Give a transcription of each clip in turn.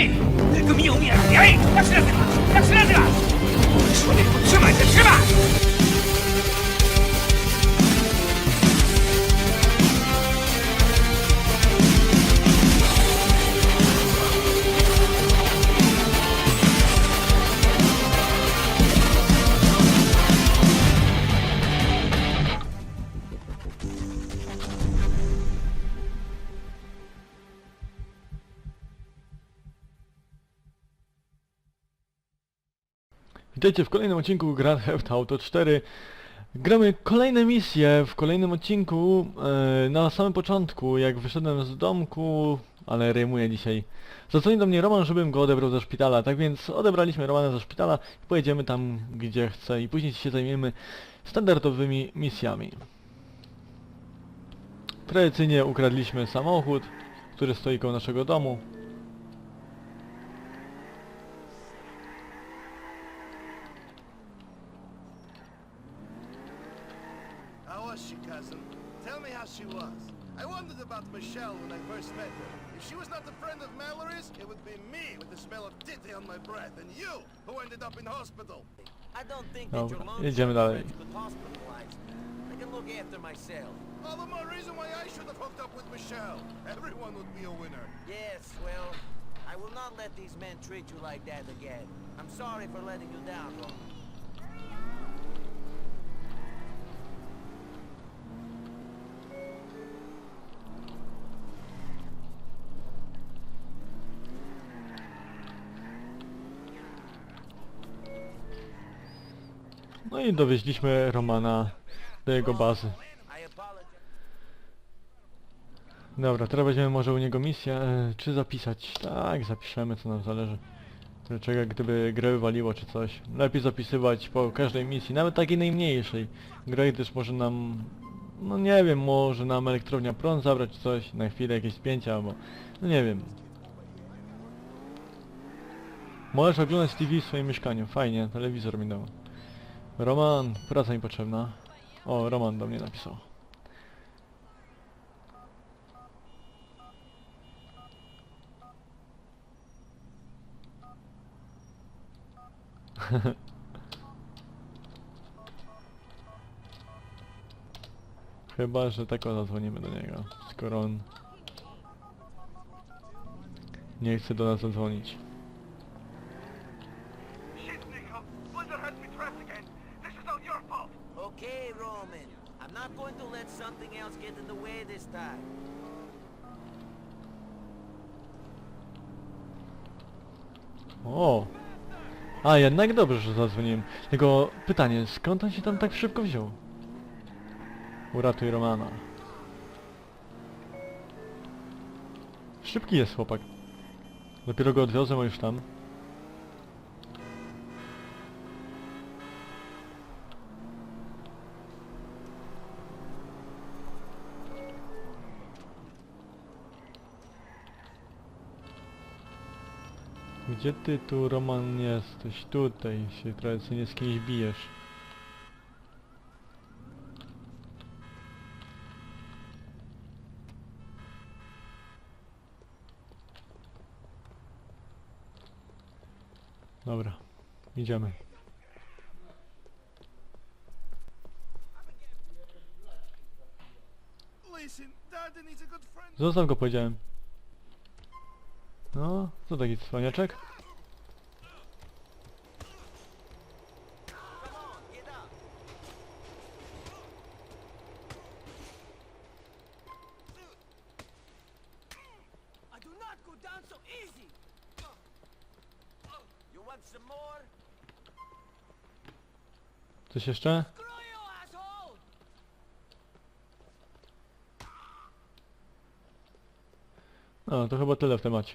Ej! Tylko mi nie umieraj! Ej! Jak się nazywa? Jak się Witajcie w kolejnym odcinku Grand Theft Auto 4. Gramy kolejne misje w kolejnym odcinku. E, na samym początku, jak wyszedłem z domku, ale rejmuję dzisiaj. Zadzwonił do mnie Roman, żebym go odebrał ze szpitala. Tak więc odebraliśmy Romana ze szpitala i pojedziemy tam, gdzie chce. I później się zajmiemy standardowymi misjami. Tradycyjnie ukradliśmy samochód, który stoi koło naszego domu. Smell of titty on my breath, and you, who ended up in hospital. I don't think that Dobra, your long jedziemy dalej. friends could. I can look after myself. All the more reason why I should have hooked up with Michelle. Everyone would be a winner. Yes, well, I will not let these men treat you like that again. I'm sorry for letting you down, Roman. No i dowieźliśmy Romana do jego bazy. Dobra, teraz weźmiemy może u niego misję. E, czy zapisać? Tak, zapiszemy, co nam zależy. Dlaczego gdyby grę wywaliło czy coś. Lepiej zapisywać po każdej misji, nawet takiej najmniejszej. Grę też może nam... No nie wiem, może nam elektrownia prąd zabrać czy coś, na chwilę jakieś spięcia albo... No nie wiem. Możesz oglądać TV w swoim mieszkaniu, fajnie, telewizor mi dał. Roman, praca mi potrzebna. O, Roman do mnie napisał. Chyba, że tak zadzwonimy do niego, skoro on nie chce do nas zadzwonić. Shit, Nico! Splinter has me trapped again! This is all your fault! Okay, Roman. I'm not going to let something else get in the way this time. O! A, jednak dobrze, że zadzwoniłem. Tylko pytanie, skąd on się tam tak szybko wziął? Uratuj Romana. Szybki jest chłopak. Dopiero go odwiozłem, a już tam. Gdzie ty tu, Roman, jesteś? Tutaj się tradycyjnie z kimś bijesz. Dobra, idziemy. Zostaw go, powiedziałem. No, co taki cwaniaczek? Coś jeszcze? No, to chyba tyle w temacie.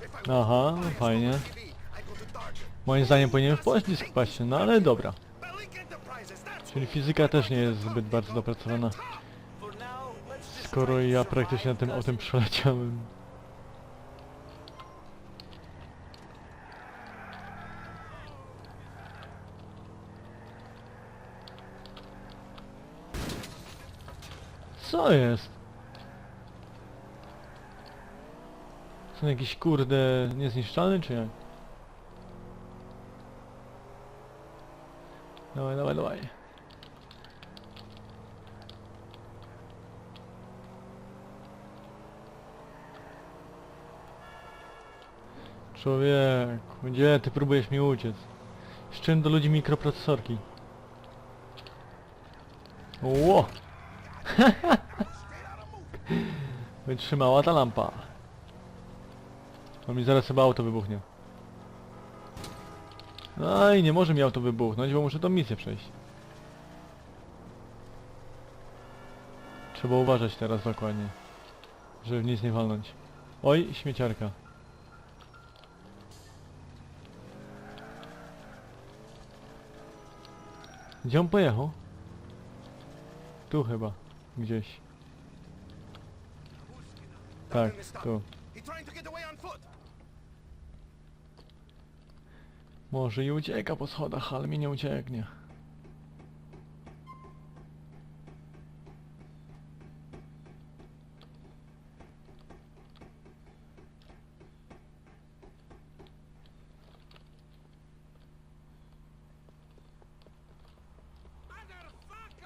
If I Aha, want to buy a fajnie. Moim zdaniem powinien w poślizg paść, no ale dobra. Czyli fizyka też nie jest zbyt bardzo dopracowana. Skoro ja praktycznie na tym autem przeleciałem. Co jest? Są jakiś kurde niezniszczalny czy jak? Dawaj, dawaj, dawaj. Człowieku, gdzie ty próbujesz mi uciec? Z do ludzi mikroprocesorki? Ło! Wytrzymała ta lampa. No mi zaraz chyba auto wybuchnie. No i nie może mi auto wybuchnąć, bo muszę tą misję przejść. Trzeba uważać teraz dokładnie. Żeby w nic nie walnąć. Oj, śmieciarka. Gdzie on pojechał? Tu chyba. Gdzieś. Tak, tu. He trying to get away on foot. Może i ucieka po schodach, ale mi nie ucieknie.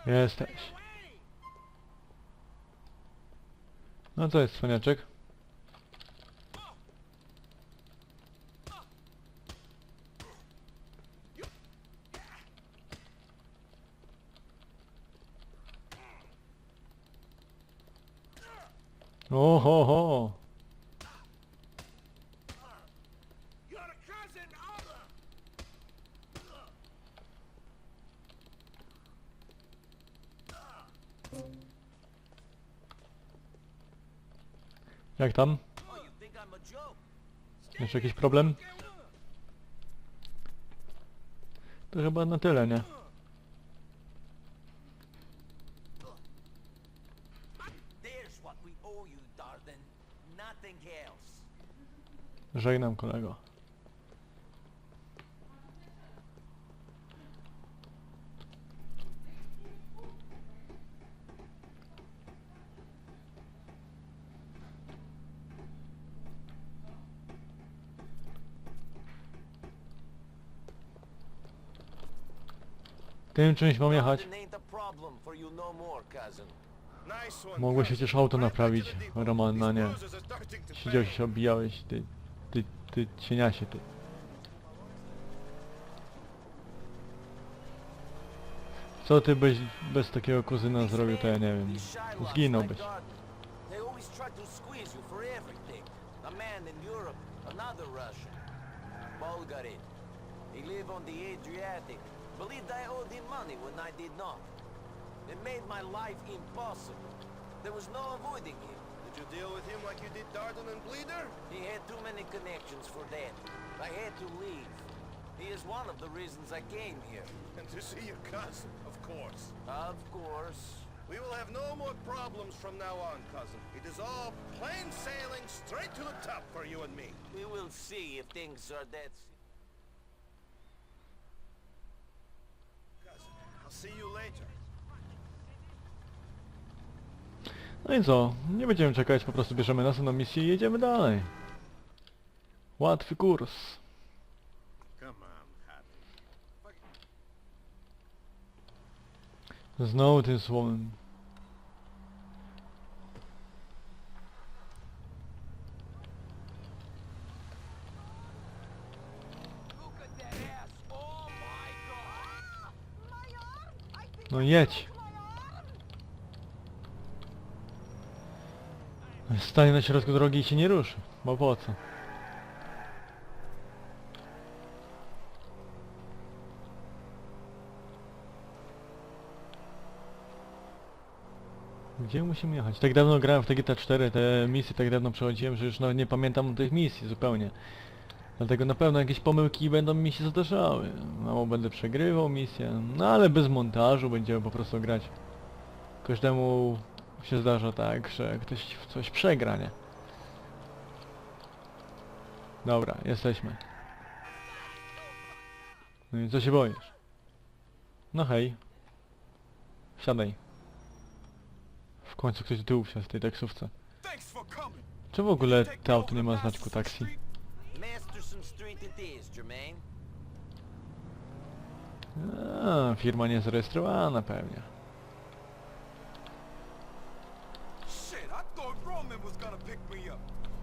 Jesteś. No to jest cwaniaczek. Oho, ho. Your cousin Oliver. Jak tam? Jeszcze jakiś problem? To chyba na tyle, nie? Żegnam kolego. Tym czymś mam jechać. No. Mogło się przecież auto naprawić. Roman, no nie. Siedział się, obijałeś, ty, ty, cieniasie, ty. Co ty byś bez takiego kuzyna zrobił, to ja nie wiem. Zginąłbyś. He made my life impossible. There was no avoiding him. Did you deal with him like you did Darden and Bleeder? He had too many connections for that. I had to leave. He is one of the reasons I came here. And to see your cousin, of course. Of course. We will have no more problems from now on, cousin. It is all plain sailing straight to the top for you and me. We will see if things are that... Cousin, I'll see you later. No i co? Nie będziemy czekać, po prostu bierzemy następną misję i jedziemy dalej. Łatwy kurs. Znowu tym słowem. No jedź. Stanie na środku drogi i się nie ruszy. Bo po co? Gdzie musimy jechać? Tak dawno grałem w te GTA 4, te misje tak dawno przechodziłem, że już nawet nie pamiętam tych misji zupełnie. Dlatego na pewno jakieś pomyłki będą mi się zdarzały. Mało będę przegrywał misję, no ale bez montażu będziemy po prostu grać. Każdemu się zdarza tak, że ktoś w coś przegra, nie? Dobra, jesteśmy. No i co się boisz? No hej. Siadaj. W końcu ktoś do tyłu wsiadł w tej taksówce. Czy w ogóle to auto nie ma znaczku taksi? A, firma niezarejestrowana pewnie. Shit, I thought Roman was gonna pick me up.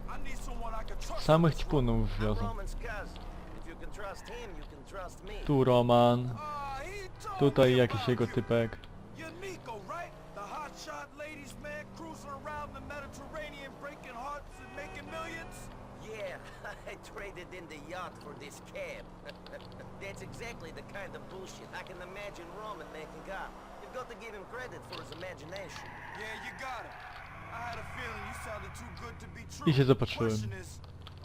I need someone I can trust. Samych ćpunów I'm wiozą. Roman's cousin. If you can trust him, you can trust me. Tu Roman, Ah, he told tutaj me jakiś about jego you. typek. You're Nico, right? The hotshot ladies man cruising around bullshit I can imagine Roman. Yeah, you got it. I się zapatrzyłem.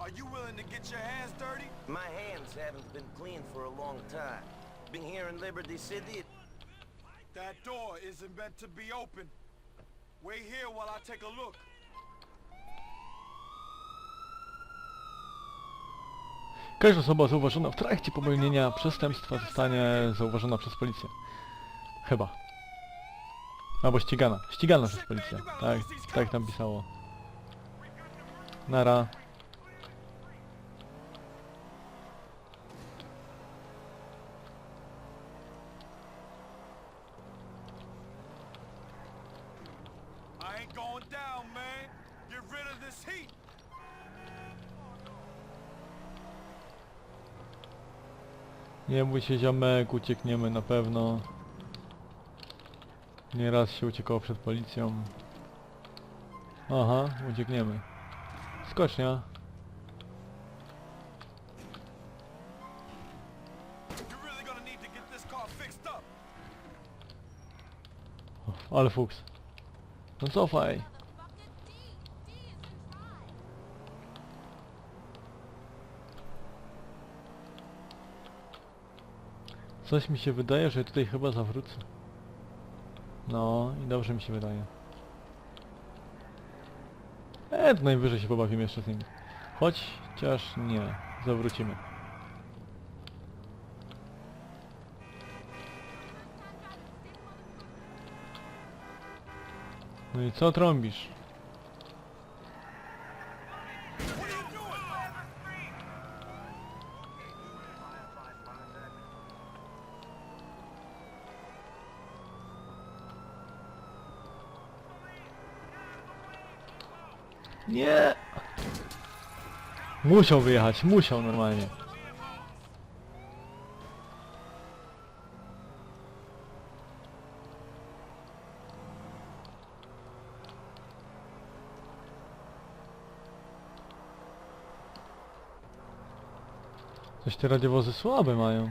Are you willing to get your hands dirty? My hands haven't been clean for a long time. Been here in Liberty City. That door isn't meant to be open. Wait here while I take a look. Każda osoba zauważona w trakcie popełnienia przestępstwa zostanie zauważona przez policję. Chyba. Albo ścigana. Ścigana przez policję. Tak, tak tam pisało. Nara. I ain't going down, man. Get rid of this heat. Nie bój się ziomek, uciekniemy na pewno. Nieraz się uciekało przed policją. Aha, uciekniemy. Skocznia. Ale fuks. No cofaj. Coś mi się wydaje, że tutaj chyba zawrócę. No i dobrze mi się wydaje. E, to najwyżej się pobawimy jeszcze z nimi. Chociaż nie, zawrócimy. No i co trąbisz? What are you doing? Nie! Musiał wyjechać, musiał normalnie. Coś te radiowozy słabe mają.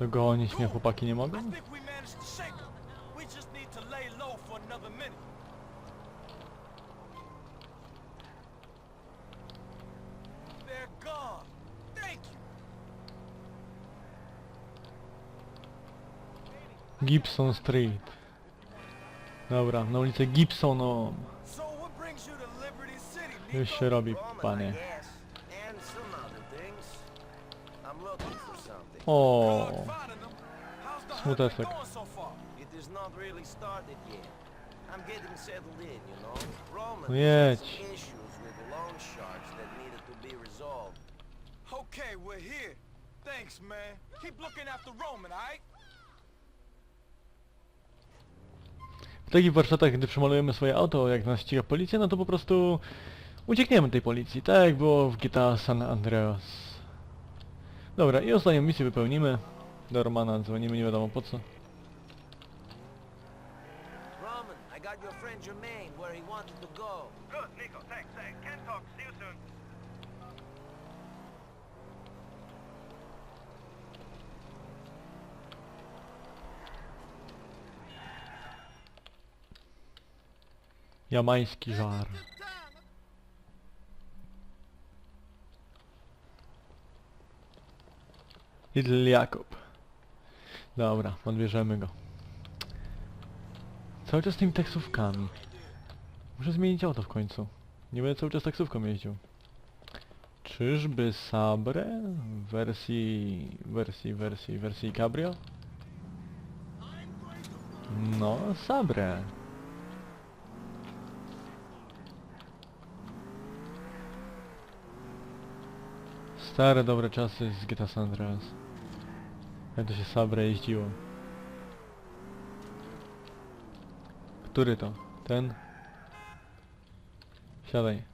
Dogonić mnie chłopaki nie mogą? I think we managed to shake them. We just need to lay low for another minute. They're gone. Thank you. Gibson Street. Dobra, na ulicę Gibsoną. Już się robi, panie. O, Smuteczek. No jedź. Okay, we're here. Thanks, man. Keep looking after Roman, alright? W takich warsztatach, gdy przemalujemy swoje auto, jak nas ściga policja, no to po prostu uciekniemy tej policji, tak jak było w GTA San Andreas. Dobra, i ostatnią misję wypełnimy. Do Romana dzwonimy, nie wiadomo po co. Roman, I got your friend Jermaine where he wanted to go. Good, Nico, thanks, thanks. Talk, see you soon. Jamański żar. Little Jakub. Dobra, odbierzemy go. Cały czas tymi taksówkami. Muszę zmienić auto w końcu. Nie będę cały czas taksówką jeździł. Czyżby Sabre w wersji, wersji, wersji, wersji Cabrio? No, Sabre. Stare dobre czasy z GTA San Andreas. Jak to się Sabre jeździło. Który to? Ten? Siadaj.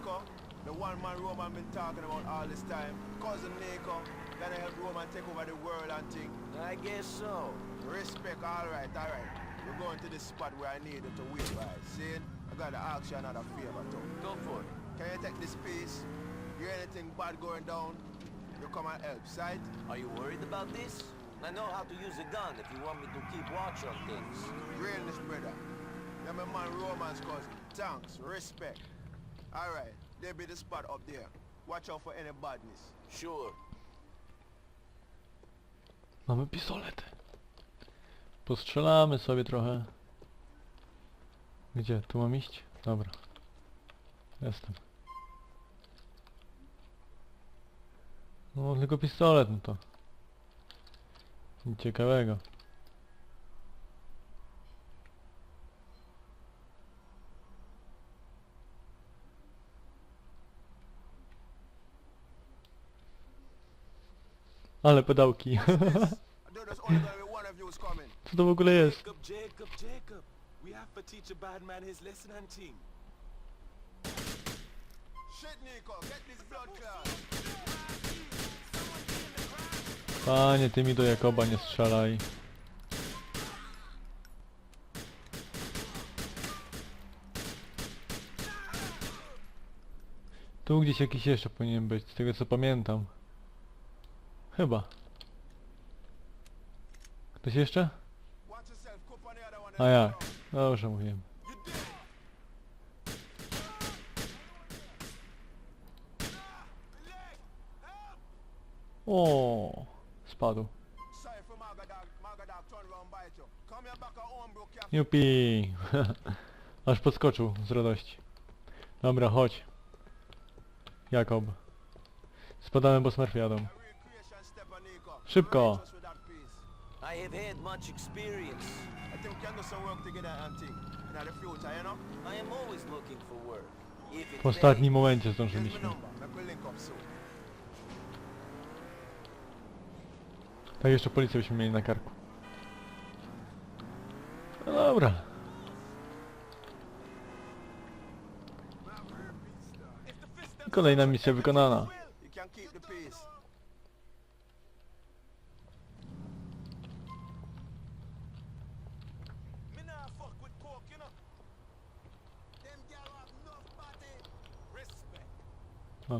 Nico, the one man Roman been talking about all this time. Cousin Nico, gonna help Roman take over the world and thing. I guess so. Respect, alright, alright. We're going to the spot where I need you to wait by. See? I gotta ask you another favor too. Go for it. Can you take this piece? Hear anything bad going down? You come and help, sight? Are you worried about this? I know how to use a gun if you want me to keep watch on things. Realness, brother. You're my man Roman's cousin. Thanks, respect. Alright, there be the spot up there. Watch out for any badness. Sure. Mamy pistolety. Postrzelamy sobie trochę. Gdzie? Tu mam iść? Dobra. Jestem. No tylko pistolet, no to. Nic ciekawego. Ale pedałki. I know there's only gonna be one of you who's coming. Co to w ogóle jest? Jacob, Jacob, Jacob. We have to teach a bad man his lesson and thing. Shit, Nico, get this blood clot. Panie, ty mi do Jakoba nie strzelaj. Tu gdzieś jakiś jeszcze powinien być, z tego co pamiętam. Chyba. Ktoś jeszcze? A jak? Dobrze mówiłem. O, spadł. Jupi! Aż podskoczył z radości. Dobra, chodź. Jakob. Spadamy, bo Smurfy jadą. Szybko. Very close with that piece. I have had much experience. I think we can do some work together and thing. In the future, you know? I am always looking for work. If it W ostatnim momencie zdążyliśmy. Tak jeszcze policję byśmy mieli na karku. No dobra. Kolejna misja wykonana. You can keep the peace.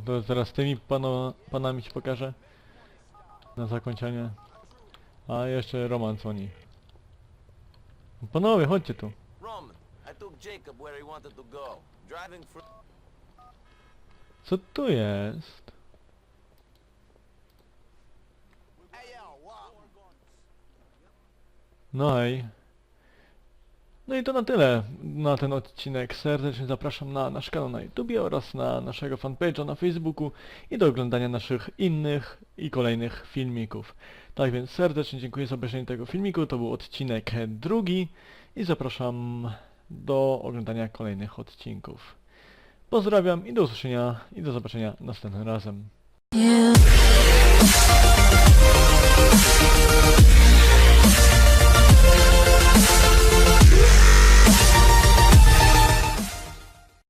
No to zaraz tymi pano, panami ci pokażę. Na zakończenie. A jeszcze Roman dzwoni. Panowie, chodźcie tu. Co tu jest? No hej. No i to na tyle na ten odcinek. Serdecznie zapraszam na nasz kanał na YouTubie oraz na naszego fanpage'a na Facebooku i do oglądania naszych innych i kolejnych filmików. Tak więc serdecznie dziękuję za obejrzenie tego filmiku. To był odcinek drugi i zapraszam do oglądania kolejnych odcinków. Pozdrawiam i do usłyszenia i do zobaczenia następnym razem. Yeah.